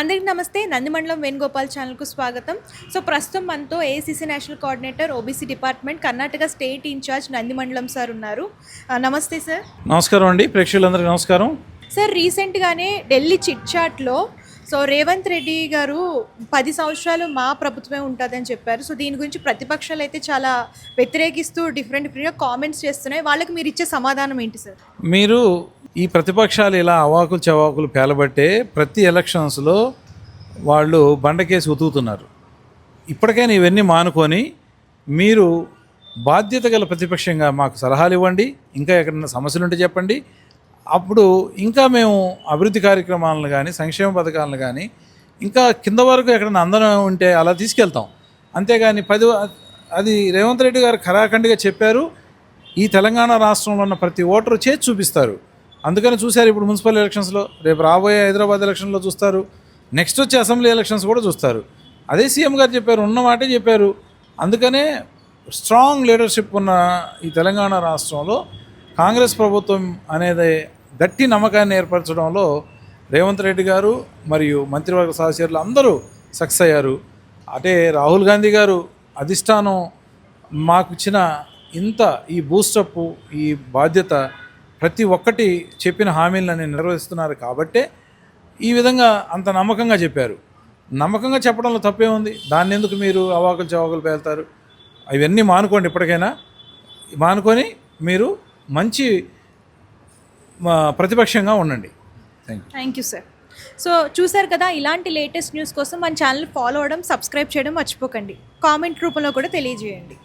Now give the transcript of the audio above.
అందరికీ నమస్తే నందిమండలం వేణుగోపాల్ ఛానల్కు స్వాగతం. సో ప్రస్తుతం మనతో ACC national coordinator OBC department Karnataka state incharge Nandimandalam sir ఉన్నారు. నమస్తే సార్. నమస్కారం అండి ప్రేక్షకులందరికీ నమస్కారం. సార్ రీసెంట్గానే ఢిల్లీ చిట్ చాట్లో సో రేవంత్ రెడ్డి గారు పది సంవత్సరాలు మా ప్రభుత్వమే ఉంటుందని చెప్పారు. సో దీని గురించి ప్రతిపక్షాలు అయితే చాలా వ్యతిరేకిస్తూ డిఫరెంట్ డిఫరెంట్గా కామెంట్స్ చేస్తున్నాయి. వాళ్ళకి మీరు ఇచ్చే సమాధానం ఏంటి సార్? మీరు ఈ ప్రతిపక్షాలు ఇలా అవాకులు చవాకులు పేలబట్టే ప్రతి ఎలక్షన్స్లో వాళ్ళు బండకేసి ఉతుకుతున్నారు. ఇప్పటికైనా ఇవన్నీ మానుకొని మీరు బాధ్యత గల ప్రతిపక్షంగా మాకు సలహాలు ఇవ్వండి ఇంకా ఎక్కడైనా సమస్యలు ఉంటే చెప్పండి. అప్పుడు ఇంకా మేము అభివృద్ధి కార్యక్రమాలను కానీ సంక్షేమ పథకాలను కానీ ఇంకా కింద వరకు ఎక్కడైనా అందరం ఉంటే అలా తీసుకెళ్తాం. అంతేగాని పది అది రేవంత్ రెడ్డి గారు ఖరాఖండిగా చెప్పారు ఈ తెలంగాణ రాష్ట్రంలో ఉన్న ప్రతి ఓటరు చేసి చూపిస్తారు. అందుకని చూశారు ఇప్పుడు మున్సిపల్ ఎలక్షన్స్లో. రేపు రాబోయే హైదరాబాద్ ఎలక్షన్లో చూస్తారు. నెక్స్ట్ వచ్చే అసెంబ్లీ ఎలక్షన్స్ కూడా చూస్తారు. అదే సీఎం గారు చెప్పారు ఉన్న మాటే చెప్పారు. అందుకనే స్ట్రాంగ్ లీడర్షిప్ ఉన్న ఈ తెలంగాణ రాష్ట్రంలో కాంగ్రెస్ ప్రభుత్వం అనేది గట్టి నమ్మకాన్ని ఏర్పరచడంలో రేవంత్ రెడ్డి గారు మరియు మంత్రివర్గ సహచరులు అందరూ సక్సెస్ అయ్యారు. అంటే రాహుల్ గాంధీ గారు అధిష్టానం మాకు ఇచ్చిన ఇంత ఈ బూస్టప్ ఈ బాధ్యత ప్రతి ఒక్కటి చెప్పిన హామీలను నిర్వహిస్తున్నారు కాబట్టే ఈ విధంగా అంత నమ్మకంగా చెప్పారు. నమ్మకంగా చెప్పడంలో తప్పే ఉంది. దాన్ని ఎందుకు మీరు అవాకులు చవాకులు పేలుతారు? ఇవన్నీ మానుకోండి ఇప్పటికైనా. మానుకొని మీరు మంచి ప్రతిపక్షంగా ఉండండి. Thank you thank you sir so చూసారు కదా ఇలాంటి లేటెస్ట్ న్యూస్ కోసం మన ఛానల్ ఫాలో అవ్వడం సబ్స్క్రైబ్ చేయడం మర్చిపోకండి. కామెంట్ రూపంలో కూడా తెలియజేయండి.